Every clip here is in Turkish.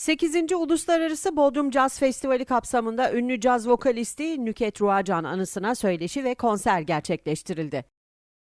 8. Uluslararası Bodrum Caz Festivali kapsamında ünlü caz vokalisti Nüket Ruacan anısına söyleşi ve konser gerçekleştirildi.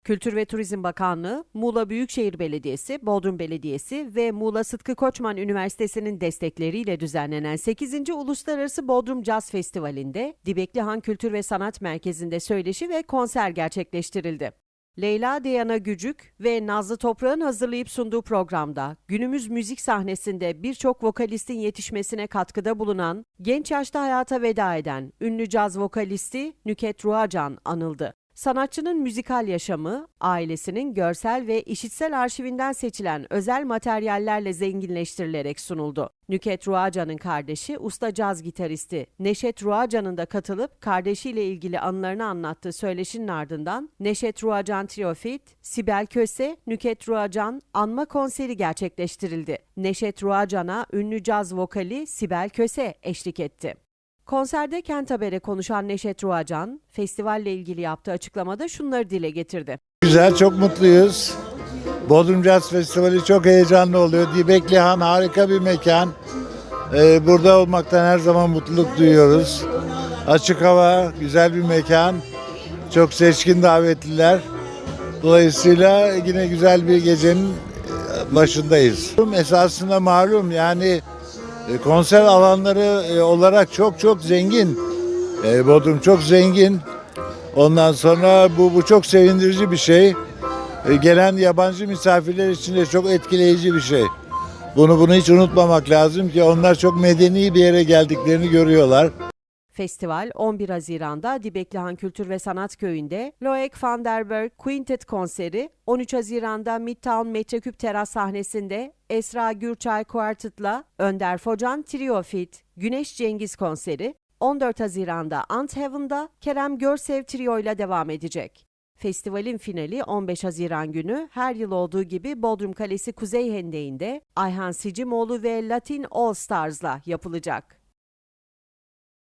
Kültür ve Turizm Bakanlığı, Muğla Büyükşehir Belediyesi, Bodrum Belediyesi ve Muğla Sıtkı Koçman Üniversitesi'nin destekleriyle düzenlenen 8. Uluslararası Bodrum Caz Festivali'nde Dibeklihan Kültür ve Sanat Merkezi'nde söyleşi ve konser gerçekleştirildi. Leyla Deyana Gücük ve Nazlı Toprak'ın hazırlayıp sunduğu programda günümüz müzik sahnesinde birçok vokalistin yetişmesine katkıda bulunan, genç yaşta hayata veda eden ünlü caz vokalisti Nüket Ruacan anıldı. Sanatçının müzikal yaşamı, ailesinin görsel ve işitsel arşivinden seçilen özel materyallerle zenginleştirilerek sunuldu. Nüket Ruacan'ın kardeşi, usta caz gitaristi Neşet Ruacan'ın da katılıp kardeşiyle ilgili anılarını anlattığı söyleşinin ardından Neşet Ruacan Triofit, Sibel Köse, Nüket Ruacan anma konseri gerçekleştirildi. Neşet Ruacan'a ünlü caz vokali Sibel Köse eşlik etti. Konserde Kent Haber'e konuşan Neşet Ruacan, festivalle ilgili yaptığı açıklamada şunları dile getirdi. Güzel, çok mutluyuz. Bodrum Jazz Festivali çok heyecanlı oluyor. Dibeklihan harika bir mekan. Ee, burada olmaktan her zaman mutluluk duyuyoruz. Açık hava, güzel bir mekan. Çok seçkin davetliler. Dolayısıyla yine güzel bir gecenin başındayız. Esasında malum yani e, konser alanları e, olarak çok çok zengin. E, Bodrum çok zengin. Ondan sonra bu, bu çok sevindirici bir şey. E, Gelen yabancı misafirler için de çok etkileyici bir şey. Bunu bunu hiç unutmamak lazım ki onlar çok medeni bir yere geldiklerini görüyorlar. Festival 11 Haziran'da Dibeklihan Kültür ve Sanat Köyü'nde Loek van der Berg Quintet konseri, 13 Haziran'da Midtown Metreküp Teras sahnesinde Esra Gürçay Quartet'la Önder Focan Trio Fit, Güneş Cengiz konseri, 14 Haziran'da Ant Heaven'da Kerem Görsev Trio ile devam edecek. Festivalin finali 15 Haziran günü her yıl olduğu gibi Bodrum Kalesi Kuzey Hendeği'nde Ayhan Sicimoğlu ve Latin All Stars'la yapılacak.